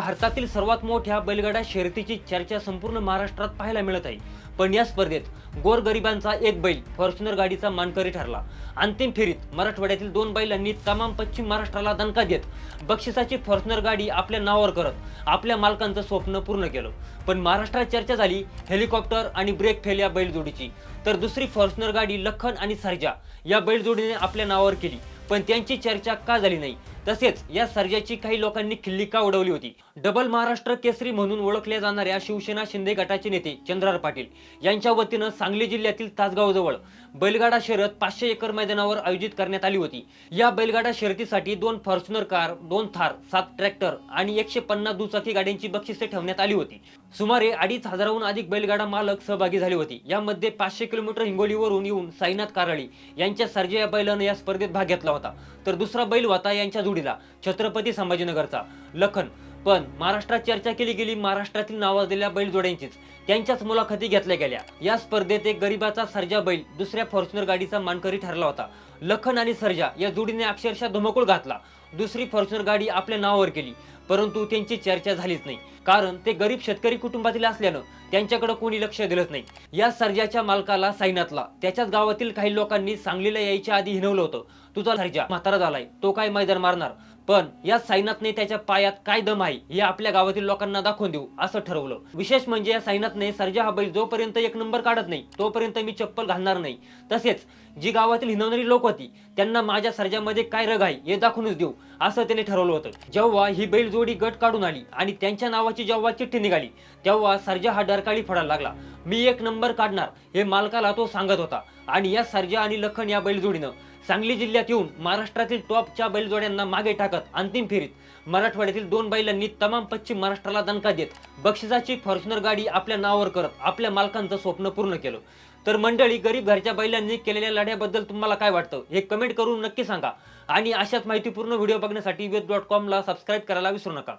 भारतातील सर्वात मोठ्या बैलगाडा शर्यतीची चर्चा संपूर्ण महाराष्ट्रात पाहायला मिळत आहे. पण या स्पर्धेत गोरगरिबांचा एक बैल फॉर्च्युनर गाडीचा मानकरी ठरला. अंतिम फेरीत मराठवाड्यातील दोन बैलांनी तमाम पश्चिम महाराष्ट्राला दणका देत बक्षिसाची फॉर्च्युनर गाडी आपल्या नावावर करत आपल्या मालकांचं स्वप्न पूर्ण केलं. पण महाराष्ट्रात चर्चा झाली हेलिकॉप्टर आणि ब्रेक फेल या बैलजोडीची तर दुसरी फॉर्च्युनर गाडी लखन आणि सरजा या बैलजोडीने आपल्या नावावर केली. पण त्यांची चर्चा का झाली नाही? तसेच या सर्जाची काही लोकांनी खिल्लिका उडवली होती? डबल महाराष्ट्र केसरी म्हणून ओळखल्या जाणाऱ्या शिवसेना शिंदे गटाचे नेते चंद्रार पाटील यांच्या वतीनं सांगली जिल्ह्यातील तासगाव जवळ बैलगाडा शर्यत पाचशे एकर मैदानावर आयोजित करण्यात आली होती. या बैलगाडा शर्यतीसाठी दोन फॉर्च्युनर कार दोन थार सात ट्रॅक्टर आणि एकशे पन्नास दुचाकी गाड्यांची बक्षिसे ठेवण्यात आली होती. सुमारे अडीच हजाराहून अधिक बैलगाडा मालक सहभागी झाले होते. यामध्ये पाचशे किलोमीटर हिंगोलीवरून येऊन साईनाथ कारळी यांच्या सर्जे या बैलानं या स्पर्धेत भाग घेतला होता. तर दुसरा बैल वाता यांच्या जोडीला छत्रपती संभाजीनगरचा. लखन पण महाराष्ट्रात चर्चा केली गेली महाराष्ट्रातील नावाजलेल्या बैलजोड्यांचीच. त्यांच्याच मुलाखती घेतल्या गेल्या. या स्पर्धेत एक गरीबाचा सर्जा बैल दुसऱ्या फॉर्च्युनर गाडीचा मानकरी ठरला होता. लखन आणि सर्जा या जोडीने अक्षरशः धुमकूळ घातला. दुसरी फॉर्च्युनर गाडी आपल्या नावावर केली परंतु त्यांची चर्चा झालीच नाही. कारण ते गरीब शेतकरी कुटुंबातील असल्यानं त्यांच्याकडे कोणी लक्ष दिलंच नाही. या सर्जाच्या मालकाला साईनाथला त्याच्याच गावातील काही लोकांनी सांगलीला यायच्या आधी हिनवलं होतं तुझा सर्जा म्हातारा झालाय तो काय मैदान मारणार? पण या साईनाथने त्याच्या पायात काय दम आहे हे आपल्या गावातील लोकांना दाखवून देऊ असं ठरवलं. विशेष म्हणजे या साईनाथने सर्जा हा बैल जोपर्यंत एक नंबर काढत नाही तोपर्यंत मी चप्पल घालणार नाही. तसेच जी गावातील हिनवणारी लोक होती त्यांना माझ्या सर्जामध्ये काय रग आहे हे दाखवूनच देऊ असं त्याने ठरवलं होतं. जेव्हा ही बैल जोडी गट काढून आली आणि त्यांच्या नावाची जेव्हा चिठ्ठी निघाली तेव्हा सर्जा हा डरकाळी फडायला लागला. मी एक नंबर काढणार हे मालकाला तो सांगत होता आणि या सर्जा आणि लखन या बैलजोडीनं सांगली जिल्ह्यात येऊन महाराष्ट्रातील टॉपच्या बैलजोड्यांना मागे टाकत अंतिम फेरीत मराठवाड्यातील दोन बैलांनी तमाम पश्चिम महाराष्ट्राला दणका देत बक्षिसाची फॉर्च्युनर गाडी आपल्या नावावर करत आपल्या मालकांचं स्वप्न पूर्ण केलं. तर मंडळी गरीब घरच्या बैलांनी केलेल्या लढ्याबद्दल तुम्हाला काय वाटतं? हे कमेंट करून नक्की सांगा. आणि अशाच माहितीपूर्ण व्हिडिओ बघण्यासाठी वेद डॉट कॉमला सबस्क्राईब करायला विसरू नका.